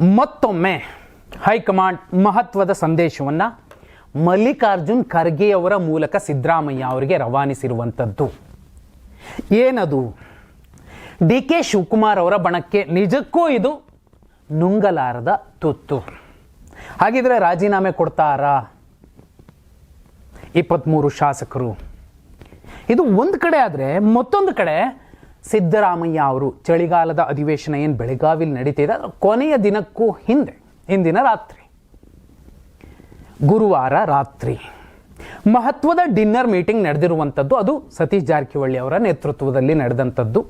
ಮತ್ತೊಮ್ಮೆ ಹೈಕಮಾಂಡ್ ಮಹತ್ವದ ಸಂದೇಶವನ್ನು ಮಲ್ಲಿಕಾರ್ಜುನ್ ಖರ್ಗೆಯವರ ಮೂಲಕ ಸಿದ್ದರಾಮಯ್ಯ ಅವರಿಗೆ ರವಾನಿಸಿರುವಂಥದ್ದು. ಏನದು? ಡಿ ಕೆ ಶಿವಕುಮಾರ್ ಅವರ ಬಣಕ್ಕೆ ನಿಜಕ್ಕೂ ಇದು ನುಂಗಲಾರದ ತುತ್ತು. ಹಾಗಿದ್ರೆ ರಾಜೀನಾಮೆ ಕೊಡ್ತಾರಾ? ಇಪ್ಪತ್ತ್ಮೂರು ಶಾಸಕರು. ಇದು ಒಂದು ಕಡೆ ಆದರೆ ಮತ್ತೊಂದು ಕಡೆ ಸಿದ್ದರಾಮಯ್ಯ ಅವರು ಚಳಿಗಾಲದ ಅಧಿವೇಶನ ಏನು ಬೆಳಗಾವಿಲಿ ನಡೀತಿದೆ? ಕೊನೆಯ ದಿನಕ್ಕೂ ಹಿಂದೆ ಹಿಂದಿನ ರಾತ್ರಿ. ಗುರುವಾರ ರಾತ್ರಿ. ಮಹತ್ವದ ಡಿನ್ನರ್ ಮೀಟಿಂಗ್ ನಡೆದಿರುವಂಥದ್ದು ಅದು ಸತೀಶ್ ಜಾರಕಿಹೊಳಿ ಅವರ ನೇತೃತ್ವದಲ್ಲಿ ನಡೆದಂಥದ್ದು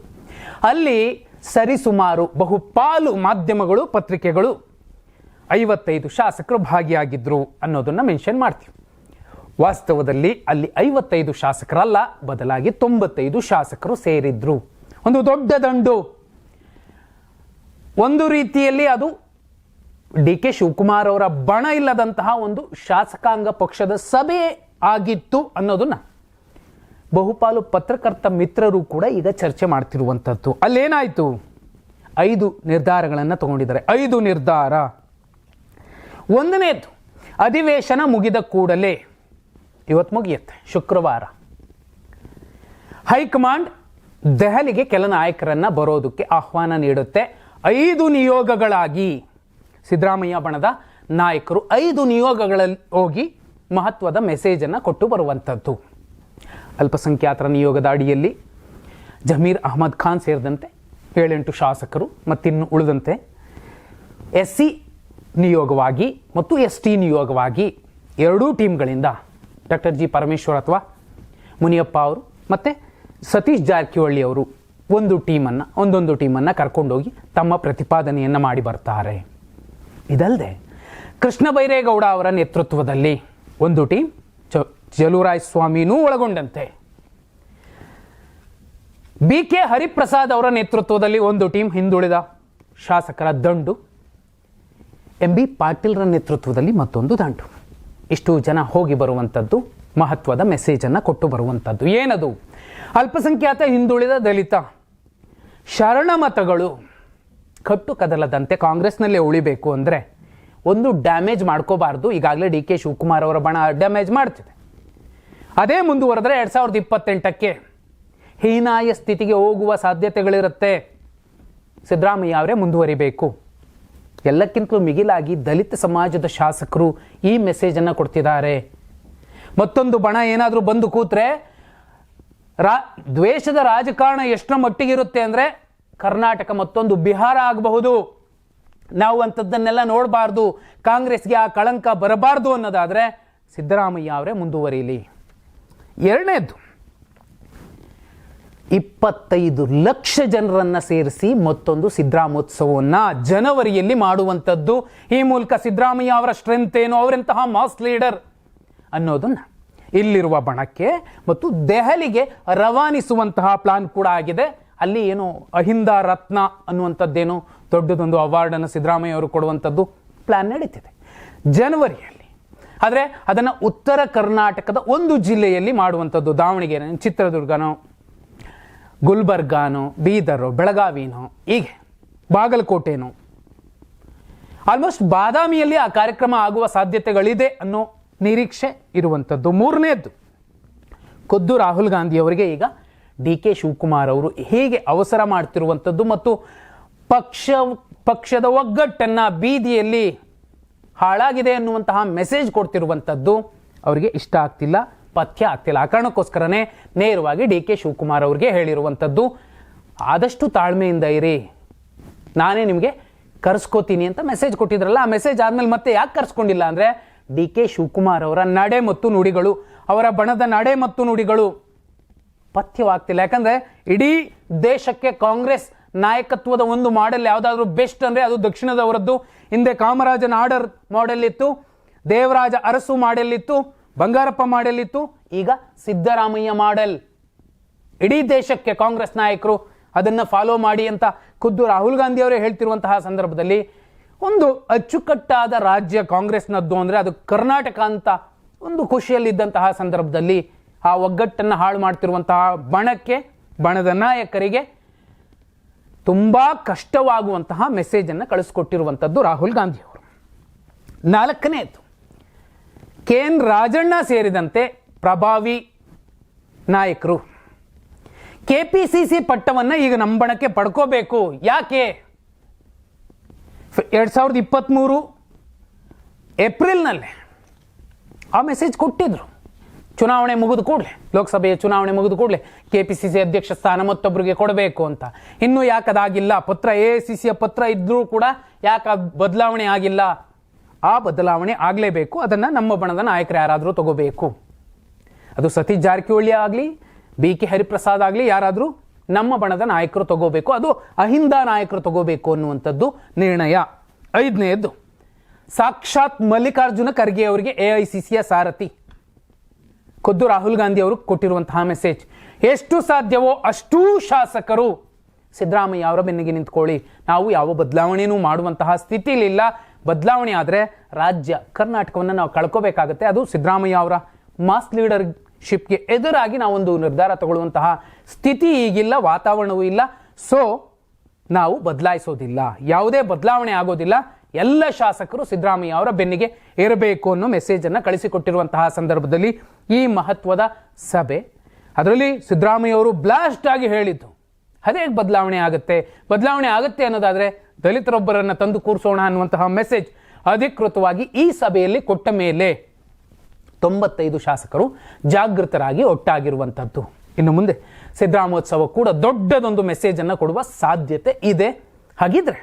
ಅಲ್ಲಿ ಸರಿಸುಮಾರು ಬಹುಪಾಲು ಮಾಧ್ಯಮಗಳು, ಪತ್ರಿಕೆಗಳು ಐವತ್ತೈದು ಶಾಸಕರು ಭಾಗಿಯಾಗಿದ್ರು ಅನ್ನೋದನ್ನ ಮೆನ್ಷನ್ ಮಾಡ್ತೀವಿ. ವಾಸ್ತವದಲ್ಲಿ ಅಲ್ಲಿ ಐವತ್ತೈದು ಶಾಸಕರಲ್ಲ, ಬದಲಾಗಿ ತೊಂಬತ್ತೈದು ಶಾಸಕರು ಸೇರಿದ್ರು. ಒಂದು ದೊಡ್ಡ ದಂಡು. ಒಂದು ರೀತಿಯಲ್ಲಿ ಅದು ಡಿ ಕೆ ಶಿವಕುಮಾರ್ ಅವರ ಬಣ ಇಲ್ಲದಂತಹ ಒಂದು ಶಾಸಕಾಂಗ ಪಕ್ಷದ ಸಭೆ ಆಗಿತ್ತು ಅನ್ನೋದನ್ನ ಬಹುಪಾಲು ಪತ್ರಕರ್ತ ಮಿತ್ರರು ಕೂಡ ಈಗ ಚರ್ಚೆ ಮಾಡ್ತಿರುವಂಥದ್ದು ಅಲ್ಲೇನಾಯಿತು? ಐದು ನಿರ್ಧಾರಗಳನ್ನು ತಗೊಂಡಿದ್ದಾರೆ. ಐದು ನಿರ್ಧಾರ. ಒಂದನೇದು, ಅಧಿವೇಶನ ಮುಗಿದ ಕೂಡಲೇ ಇವತ್ತು ಮುಗಿಯುತ್ತೆ, ಶುಕ್ರವಾರ. ಹೈಕಮಾಂಡ್ ದೆಹಲಿಗೆ ಕೆಲ ನಾಯಕರನ್ನು ಬರೋದಕ್ಕೆ ಆಹ್ವಾನ ನೀಡುತ್ತೆ. ಐದು ನಿಯೋಗಗಳಾಗಿ ಸಿದ್ದರಾಮಯ್ಯ ಬಣದ ನಾಯಕರು ಐದು ನಿಯೋಗಗಳಲ್ಲಿ ಹೋಗಿ ಮಹತ್ವದ ಮೆಸೇಜನ್ನು ಕೊಟ್ಟು ಬರುವಂಥದ್ದು ಅಲ್ಪಸಂಖ್ಯಾತರ ನಿಯೋಗದ ಅಡಿಯಲ್ಲಿ ಜಮೀರ್ ಅಹಮದ್ ಖಾನ್ ಸೇರಿದಂತೆ ಏಳೆಂಟು ಶಾಸಕರು ಮತ್ತಿನ್ನು ಉಳಿದಂತೆ ಎಸ್ ಸಿ ನಿಯೋಗವಾಗಿ ಮತ್ತು ಎಸ್ ಟಿ ನಿಯೋಗವಾಗಿ ಎರಡೂ ಟೀಮ್ಗಳಿಂದ ಡಾಕ್ಟರ್ ಜಿ ಪರಮೇಶ್ವರ್ ಅಥವಾ ಮುನಿಯಪ್ಪ ಅವರು ಮತ್ತು ಸತೀಶ್ ಜಾರಕಿಹೊಳಿ ಅವರು ಒಂದು ಟೀಮನ್ನು, ಒಂದೊಂದು ಟೀಮನ್ನು ಕರ್ಕೊಂಡೋಗಿ ತಮ್ಮ ಪ್ರತಿಪಾದನೆಯನ್ನು ಮಾಡಿ ಬರ್ತಾರೆ. ಇದಲ್ಲದೆ ಕೃಷ್ಣ ಬೈರೇಗೌಡ ಅವರ ನೇತೃತ್ವದಲ್ಲಿ ಒಂದು ಟೀಮ್ ಜಲುರಾಯ ಸ್ವಾಮಿನೂ ಒಳಗೊಂಡಂತೆ. ಬಿ ಕೆ ಹರಿಪ್ರಸಾದ್ ಅವರ ನೇತೃತ್ವದಲ್ಲಿ ಒಂದು ಟೀಮ್ ಹಿಂದುಳಿದ ಶಾಸಕರ ದಂಡು ಎಂ ಬಿ ಪಾಟೀಲ್ರ ನೇತೃತ್ವದಲ್ಲಿ ಮತ್ತೊಂದು ದಂಡು. ಇಷ್ಟು ಜನ ಹೋಗಿ ಬರುವಂಥದ್ದು ಮಹತ್ವದ ಮೆಸೇಜನ್ನು ಕೊಟ್ಟು ಬರುವಂಥದ್ದು ಏನದು? ಅಲ್ಪಸಂಖ್ಯಾತ ಹಿಂದುಳಿದ ದಲಿತ, ಶರಣ ಮತಗಳು ಕಟ್ಟು ಕದಲದಂತೆ ಕಾಂಗ್ರೆಸ್ನಲ್ಲೇ ಉಳಿಬೇಕು ಅಂದರೆ ಒಂದು ಡ್ಯಾಮೇಜ್ ಮಾಡ್ಕೋಬಾರ್ದು. ಈಗಾಗಲೇ ಡಿ ಕೆ ಶಿವಕುಮಾರ್ ಅವರ ಬಣ ಡ್ಯಾಮೇಜ್ ಮಾಡ್ತಿದೆ. ಅದೇ ಮುಂದುವರೆದ್ರೆ ಎರಡು ಸಾವಿರದ ಇಪ್ಪತ್ತೆಂಟಕ್ಕೆ ಹೀನಾಯ ಸ್ಥಿತಿಗೆ ಹೋಗುವ ಸಾಧ್ಯತೆಗಳಿರುತ್ತೆ. ಸಿದ್ದರಾಮಯ್ಯ ಅವರೇ ಮುಂದುವರಿಬೇಕು. ಎಲ್ಲಕ್ಕಿಂತಲೂ ಮಿಗಿಲಾಗಿ ದಲಿತ ಸಮಾಜದ ಶಾಸಕರು ಈ ಮೆಸೇಜನ್ನು ಕೊಡ್ತಿದ್ದಾರೆ. ಮತ್ತೊಂದು ಬಣ ಏನಾದರೂ ಬಂದು ಕೂತ್ರೆ ರಾ, ದ್ವೇಷದ ರಾಜಕಾರಣ ಎಷ್ಟರ ಮಟ್ಟಿಗಿರುತ್ತೆ ಅಂದರೆ ಕರ್ನಾಟಕ ಮತ್ತೊಂದು ಬಿಹಾರ ಆಗಬಹುದು. ನಾವು ಅಂಥದ್ದನ್ನೆಲ್ಲ ನೋಡಬಾರ್ದು. ಕಾಂಗ್ರೆಸ್ಗೆ ಆ ಕಳಂಕ ಬರಬಾರ್ದು ಅನ್ನೋದಾದರೆ ಸಿದ್ದರಾಮಯ್ಯ ಅವರೇ ಮುಂದುವರಿಯಲಿ ಎರಡನೇದು, ಇಪ್ಪತ್ತೈದು ಲಕ್ಷ ಜನರನ್ನು ಸೇರಿಸಿ ಮತ್ತೊಂದು ಸಿದ್ದರಾಮೋತ್ಸವವನ್ನು ಜನವರಿಯಲ್ಲಿ ಮಾಡುವಂಥದ್ದು. ಈ ಮೂಲಕ ಸಿದ್ದರಾಮಯ್ಯ ಅವರ ಸ್ಟ್ರೆಂತ್ ಏನು? ಅವರೆಂತಹ ಮಾಸ್ ಲೀಡರ್ ಅನ್ನೋದನ್ನ. ಇಲ್ಲಿರುವ ಬಣಕ್ಕೆ ಮತ್ತು ದೆಹಲಿಗೆ ರವಾನಿಸುವಂತಹ ಪ್ಲಾನ್ ಕೂಡ ಆಗಿದೆ. ಅಲ್ಲಿ ಏನು ಅಹಿಂದ ರತ್ನ ಅನ್ನುವಂಥದ್ದೇನು ದೊಡ್ಡದೊಂದು ಅವಾರ್ಡನ್ನು ಸಿದ್ದರಾಮಯ್ಯ ಅವರು ಕೊಡುವಂಥದ್ದು ಪ್ಲಾನ್ ನಡೀತಿದೆ. ಜನವರಿಯಲ್ಲಿ. ಆದರೆ ಅದನ್ನು ಉತ್ತರ ಕರ್ನಾಟಕದ ಒಂದು ಜಿಲ್ಲೆಯಲ್ಲಿ ಮಾಡುವಂಥದ್ದು ದಾವಣಗೆರೆ, ಚಿತ್ರದುರ್ಗನೋ, ಗುಲ್ಬರ್ಗಾನೋ, ಬೀದರು, ಬೆಳಗಾವಿನೋ, ಹೀಗೆ. ಬಾಗಲಕೋಟೆನೋ. ಆಲ್ಮೋಸ್ಟ್ ಬಾದಾಮಿಯಲ್ಲಿ ಆ ಕಾರ್ಯಕ್ರಮ ಆಗುವ ಸಾಧ್ಯತೆಗಳಿದೆ ಅನ್ನೋ ನಿರೀಕ್ಷೆ ಇರುವಂಥದ್ದು ಮೂರನೇದ್ದು, ಖುದ್ದು ರಾಹುಲ್ ಗಾಂಧಿ ಅವರಿಗೆ ಈಗ ಡಿ ಕೆ ಶಿವಕುಮಾರ್ ಅವರು ಹೇಗೆ ಅವಸರ ಮಾಡ್ತಿರುವಂಥದ್ದು ಮತ್ತು ಪಕ್ಷ, ಪಕ್ಷದ ಒಗ್ಗಟ್ಟನ್ನು ಬೀದಿಯಲ್ಲಿ ಹಾಳಾಗಿದೆ ಅನ್ನುವಂತಹ ಮೆಸೇಜ್ ಕೊಡ್ತಿರುವಂಥದ್ದು ಅವರಿಗೆ ಇಷ್ಟ ಆಗ್ತಿಲ್ಲ, ಪಥ್ಯ ಆಗ್ತಿಲ್ಲ. ಆ ಕಾರಣಕ್ಕೋಸ್ಕರನೇ ನೇರವಾಗಿ ಡಿ ಕೆ ಶಿವಕುಮಾರ್ ಅವರಿಗೆ ಹೇಳಿರುವಂಥದ್ದು ಆದಷ್ಟು ತಾಳ್ಮೆಯಿಂದ ಇರಿ, ನಾನೇ ನಿಮಗೆ ಕರೆಸ್ಕೋತೀನಿ ಅಂತ ಮೆಸೇಜ್ ಕೊಟ್ಟಿದ್ರಲ್ಲ, ಆ ಮೆಸೇಜ್ ಆದಮೇಲೆ ಮತ್ತೆ ಯಾಕೆ ಕರೆಸ್ಕೊಂಡಿಲ್ಲ ಅಂದರೆ ಡಿ ಕೆ ಶಿವಕುಮಾರ್ ಅವರ ನಡೆ ಮತ್ತು ನುಡಿಗಳು, ಅವರ ಬಣದ ನಡೆ ಮತ್ತು ನುಡಿಗಳು ಪಥ್ಯವಾಗ್ತಿಲ್ಲ. ಯಾಕಂದ್ರೆ ಇಡೀ ದೇಶಕ್ಕೆ ಕಾಂಗ್ರೆಸ್ ನಾಯಕತ್ವದ ಒಂದು ಮಾಡೆಲ್ ಯಾವುದಾದ್ರೂ ಬೆಸ್ಟ್ ಅಂದರೆ ಅದು ದಕ್ಷಿಣದವರದ್ದು. ಹಿಂದೆ ಕಾಮರಾಜನ ಆರ್ಡರ್ ಮಾಡೆಲ್ ಇತ್ತು, ದೇವರಾಜ ಅರಸು ಮಾಡೆಲ್ ಇತ್ತು, ಬಂಗಾರಪ್ಪ ಮಾಡೆಲ್ ಇತ್ತು, ಈಗ ಸಿದ್ದರಾಮಯ್ಯ ಮಾಡೆಲ್ ಇಡೀ ದೇಶಕ್ಕೆ ಕಾಂಗ್ರೆಸ್ ನಾಯಕರು ಅದನ್ನು ಫಾಲೋ ಮಾಡಿ ಅಂತ ಖುದ್ದು ರಾಹುಲ್ ಗಾಂಧಿ ಅವರೇ ಹೇಳ್ತಿರುವಂತಹ ಸಂದರ್ಭದಲ್ಲಿ ಒಂದು ಅಚ್ಚುಕಟ್ಟಾದ ರಾಜ್ಯ ಕಾಂಗ್ರೆಸ್ನದ್ದು ಅಂದರೆ ಅದು ಕರ್ನಾಟಕ ಅಂತ ಒಂದು ಖುಷಿಯಲ್ಲಿದ್ದಂತಹ ಸಂದರ್ಭದಲ್ಲಿ ಆ ಒಗ್ಗಟ್ಟನ್ನು ಹಾಳು ಮಾಡ್ತಿರುವಂತಹ ಬಣಕ್ಕೆ, ಬಣದ ನಾಯಕರಿಗೆ ತುಂಬ ಕಷ್ಟವಾಗುವಂತಹ ಮೆಸೇಜನ್ನು ಕಳಿಸ್ಕೊಟ್ಟಿರುವಂಥದ್ದು ರಾಹುಲ್ ಗಾಂಧಿ ಅವರು ನಾಲ್ಕನೇದು ಕೆ ಎನ್ ರಾಜಣ್ಣ ಸೇರಿದಂತೆ ಪ್ರಭಾವಿ ನಾಯಕರು. ಕೆ ಪಿ ಸಿ ಸಿ ಪಟ್ಟವನ್ನು ಈಗ ನಂಬಣಕ್ಕೆ ಬಣಕ್ಕೆ ಪಡ್ಕೋಬೇಕು. ಯಾಕೆ? ಎರಡು ಸಾವಿರದ ಇಪ್ಪತ್ತ್ಮೂರು ಏಪ್ರಿಲ್ನಲ್ಲೇ ಆ ಮೆಸೇಜ್ ಕೊಟ್ಟಿದ್ರು. ಚುನಾವಣೆ ಮುಗಿದು ಕೂಡಲೇ, ಲೋಕಸಭೆಯ ಚುನಾವಣೆ ಮುಗಿದು ಕೂಡಲೇ ಕೆ ಪಿ ಸಿ ಸಿ ಅಧ್ಯಕ್ಷ ಸ್ಥಾನ ಮತ್ತೊಬ್ಬರಿಗೆ ಕೊಡಬೇಕು ಅಂತ. ಇನ್ನೂ ಯಾಕದಾಗಿಲ್ಲ? ಪತ್ರ ಎ ಸಿ ಸಿಯ ಪತ್ರ ಇದ್ದರೂ ಕೂಡ ಯಾಕೆ ಬದಲಾವಣೆ ಆಗಿಲ್ಲ? ಆ ಬದಲಾವಣೆ ಆಗಲೇಬೇಕು. ಅದನ್ನು ನಮ್ಮ ಬಣದ ನಾಯಕರು ಯಾರಾದರೂ ತಗೋಬೇಕು. ಅದು ಸತೀಶ್ ಜಾರಕಿಹೊಳಿ ಆಗಲಿ, ಬಿ ಕೆ ಹರಿಪ್ರಸಾದ್ ಆಗಲಿ ಯಾರಾದರೂ ನಮ್ಮ ಬಣದ ನಾಯಕರು ತಗೋಬೇಕು, ಅದು ಅಹಿಂದ ನಾಯಕರು ತಗೋಬೇಕು ಅನ್ನುವಂಥದ್ದು ನಿರ್ಣಯ. ಐದನೆಯದ್ದು ಸಾಕ್ಷಾತ್ ಮಲ್ಲಿಕಾರ್ಜುನ ಖರ್ಗೆ ಅವರಿಗೆ ಎ ಐ ಸಿ ಸಿಯ ಸಾರಥಿ. ಖುದ್ದು ರಾಹುಲ್ ಗಾಂಧಿ ಅವರು ಕೊಟ್ಟಿರುವಂತಹ ಮೆಸೇಜ್ ಎಷ್ಟು ಸಾಧ್ಯವೋ ಅಷ್ಟೂ ಶಾಸಕರು. ಸಿದ್ದರಾಮಯ್ಯ ಅವರ ಬೆನ್ನಿಗೆ ನಿಂತ್ಕೊಳ್ಳಿ. ನಾವು ಯಾವ ಬದಲಾವಣೆಯೂ ಮಾಡುವಂತಹ ಸ್ಥಿತಿಲಿಲ್ಲ. ಬದಲಾವಣೆ ಆದರೆ ರಾಜ್ಯ ಕರ್ನಾಟಕವನ್ನು ನಾವು ಕಳ್ಕೋಬೇಕಾಗತ್ತೆ. ಅದು ಸಿದ್ದರಾಮಯ್ಯ ಅವರ ಮಾಸ್ ಲೀಡರ್ಶಿಪ್ಗೆ ಎದುರಾಗಿ ನಾವೊಂದು ನಿರ್ಧಾರ ತಗೊಳ್ಳುವಂತಹ ಸ್ಥಿತಿ ಈಗಿಲ್ಲ, ವಾತಾವರಣವೂ ಇಲ್ಲ. ಸೊ ನಾವು ಬದಲಾಯಿಸೋದಿಲ್ಲ. ಯಾವುದೇ ಬದಲಾವಣೆ ಆಗೋದಿಲ್ಲ. ಎಲ್ಲ ಶಾಸಕರು ಸಿದ್ದರಾಮಯ್ಯ ಅವರ ಬೆನ್ನಿಗೆ ಇರಬೇಕು ಅನ್ನೋ ಮೆಸೇಜನ್ನು ಕಳಿಸಿಕೊಟ್ಟಿರುವಂತಹ ಸಂದರ್ಭದಲ್ಲಿ ಈ ಮಹತ್ವದ ಸಭೆ. ಅದರಲ್ಲಿ ಸಿದ್ದರಾಮಯ್ಯ ಅವರು ಬ್ಲಾಸ್ಟ್ ಆಗಿ ಹೇಳಿದ್ದು, ಅದೇ ಬದಲಾವಣೆ ಆಗುತ್ತೆ. ಬದಲಾವಣೆ ಆಗುತ್ತೆ ಅನ್ನೋದಾದರೆ ದಲಿತರೊಬ್ಬರನ್ನು ತಂದು ಕೂರಿಸೋಣ ಅನ್ನುವಂತಹ ಮೆಸೇಜ್ ಅಧಿಕೃತವಾಗಿ ಈ ಸಭೆಯಲ್ಲಿ ಕೊಟ್ಟ ಮೇಲೆ ತೊಂಬತ್ತೈದು ಶಾಸಕರು ಜಾಗೃತರಾಗಿ ಒಟ್ಟಾಗಿರುವಂಥದ್ದು ಇನ್ನು ಮುಂದೆ ಸಿದ್ದರಾಮೋತ್ಸವ ಕೂಡ ದೊಡ್ಡದೊಂದು ಮೆಸೇಜನ್ನು ಕೊಡುವ ಸಾಧ್ಯತೆ ಇದೆ. ಹಾಗಿದ್ರೆ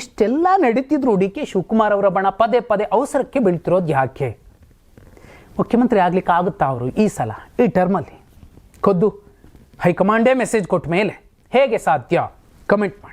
ಇಷ್ಟೆಲ್ಲ ನಡೀತಿದ್ರು ಡಿ ಕೆ ಶಿವಕುಮಾರ್ ಅವರ ಬಣ ಪದೇ ಪದೇ ಅವಸರಕ್ಕೆ ಬೀಳ್ತಿರೋದು ಯಾಕೆ? ಮುಖ್ಯಮಂತ್ರಿ ಆಗ್ಲಿಕ್ಕೆ ಆಗುತ್ತಾ ಅವರು ಈ ಸಲ, ಈ ಟರ್ಮಲ್ಲಿ ಖುದ್ದು ಹೈಕಮಾಂಡೇ ಮೆಸೇಜ್ ಕೊಟ್ಟ ಮೇಲೆ ಹೇಗೆ ಸಾಧ್ಯ? ಕಮೆಂಟ್ ಮಾಡಿ.